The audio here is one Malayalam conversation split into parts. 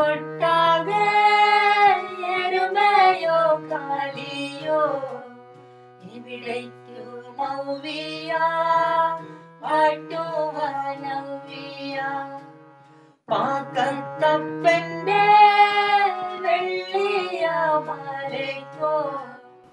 കൊട്ടാകെ എരുമയോ കാലിയോ ഇവിടേക്കു മൗവിയ പാട്ടുവാനവ്വിയ പാക്കത്തപ്പന്റെ വെള്ളിയ മാലയ്ക്കോ?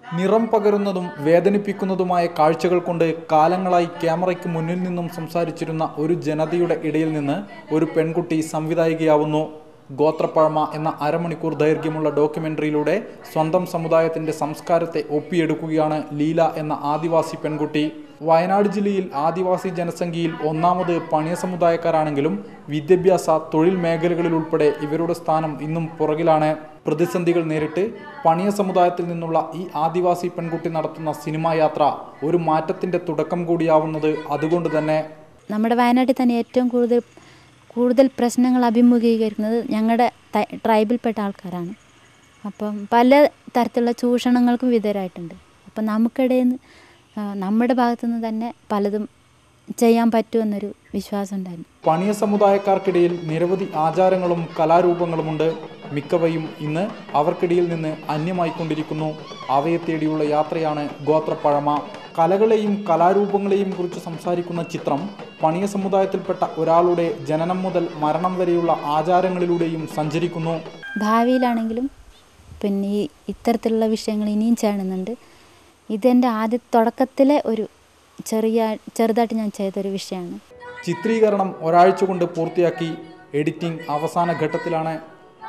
നിറം പകരുന്നതും വേദനിപ്പിക്കുന്നതുമായ കാഴ്ചകൾ കൊണ്ട് കാലങ്ങളായി ക്യാമറയ്ക്ക് മുന്നിൽ നിന്നും സംസാരിച്ചിരുന്ന ഒരു ജനതയുടെ ഇടയിൽ നിന്ന് ഒരു പെൺകുട്ടി സംവിധായികയാവുന്നു. ഗോത്രപ്പഴമ എന്ന അരമണിക്കൂർ ദൈർഘ്യമുള്ള ഡോക്യുമെന്ററിയിലൂടെ സ്വന്തം സമുദായത്തിന്റെ സംസ്കാരത്തെ ഒപ്പിയെടുക്കുകയാണ് ലീല എന്ന ആദിവാസി പെൺകുട്ടി. വയനാട് ജില്ലയിൽ ആദിവാസി ജനസംഖ്യയിൽ ഒന്നാമത് പണിയ സമുദായക്കാരാണെങ്കിലും വിദ്യാഭ്യാസ തൊഴിൽ മേഖലകളിൽ ഉൾപ്പെടെ ഇവരുടെ സ്ഥാനം ഇന്നും പുറകിലാണ്. പ്രതിസന്ധികൾ നേരിട്ട് പണിയ സമുദായത്തിൽ നിന്നുള്ള ഈ ആദിവാസി പെൺകുട്ടി നടത്തുന്ന സിനിമാ യാത്ര ഒരു മാറ്റത്തിന്റെ തുടക്കം കൂടിയാവുന്നത് അതുകൊണ്ട് തന്നെ. നമ്മുടെ വയനാട്ടിൽ തന്നെ ഏറ്റവും കൂടുതൽ കൂടുതൽ പ്രശ്നങ്ങൾ അഭിമുഖീകരിക്കുന്നത് ഞങ്ങളുടെ ട്രൈബിൽപ്പെട്ട ആൾക്കാരാണ്. അപ്പം പല തരത്തിലുള്ള ചൂഷണങ്ങൾക്കും വിധേയരായിട്ടുണ്ട്. അപ്പം നമുക്കിടയിൽ നിന്ന് നമ്മുടെ ഭാഗത്തുനിന്ന് തന്നെ പലതും ചെയ്യാൻ പറ്റുമെന്നൊരു വിശ്വാസം ഉണ്ടായിരുന്നു പണിയ സമുദായക്കാർക്കിടയിൽ നിരവധി ആചാരങ്ങളും കലാരൂപങ്ങളുമുണ്ട്. മിക്കവയും ഇന്ന് അവർക്കിടയിൽ നിന്ന് അന്യമായിക്കൊണ്ടിരിക്കുന്നു. അവയെ തേടിയുള്ള യാത്രയാണ് ഗോത്രപ്പഴമ. കലകളെയും കലാരൂപങ്ങളെയും കുറിച്ച് സംസാരിക്കുന്ന ചിത്രം പണിയ സമുദായത്തിൽപ്പെട്ട ഒരാളുടെ ജനനം മുതൽ മരണം വരെയുള്ള ആചാരങ്ങളിലൂടെയും സഞ്ചരിക്കുന്നു. ഭാവിയിലാണെങ്കിലും പിന്നെ ഈ ഇത്തരത്തിലുള്ള വിഷയങ്ങൾ ഇനിയും ചേണുന്നുണ്ട് ഇതെന്റെ ആദ്യ തുടക്കത്തിലെ ഒരു ചെറിയ ചെറുതായിട്ട് ഞാൻ ചെയ്തൊരു വിഷയമാണ്. ചിത്രീകരണം ഒരാഴ്ച കൊണ്ട് പൂർത്തിയാക്കി എഡിറ്റിംഗ് അവസാന ഘട്ടത്തിലാണ്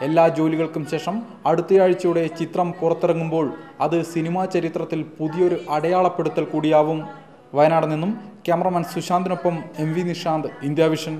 എല്ലാ ജോലികൾക്കും ശേഷം അടുത്തയാഴ്ചയുടെ ചിത്രം പുറത്തിറങ്ങുമ്പോൾ അത് സിനിമാ ചരിത്രത്തിൽ പുതിയൊരു അടയാളപ്പെടുത്തൽ കൂടിയാവും. വയനാട് നിന്നും cameraman സുശാന്തിനൊപ്പം M V Nishanth India Vision.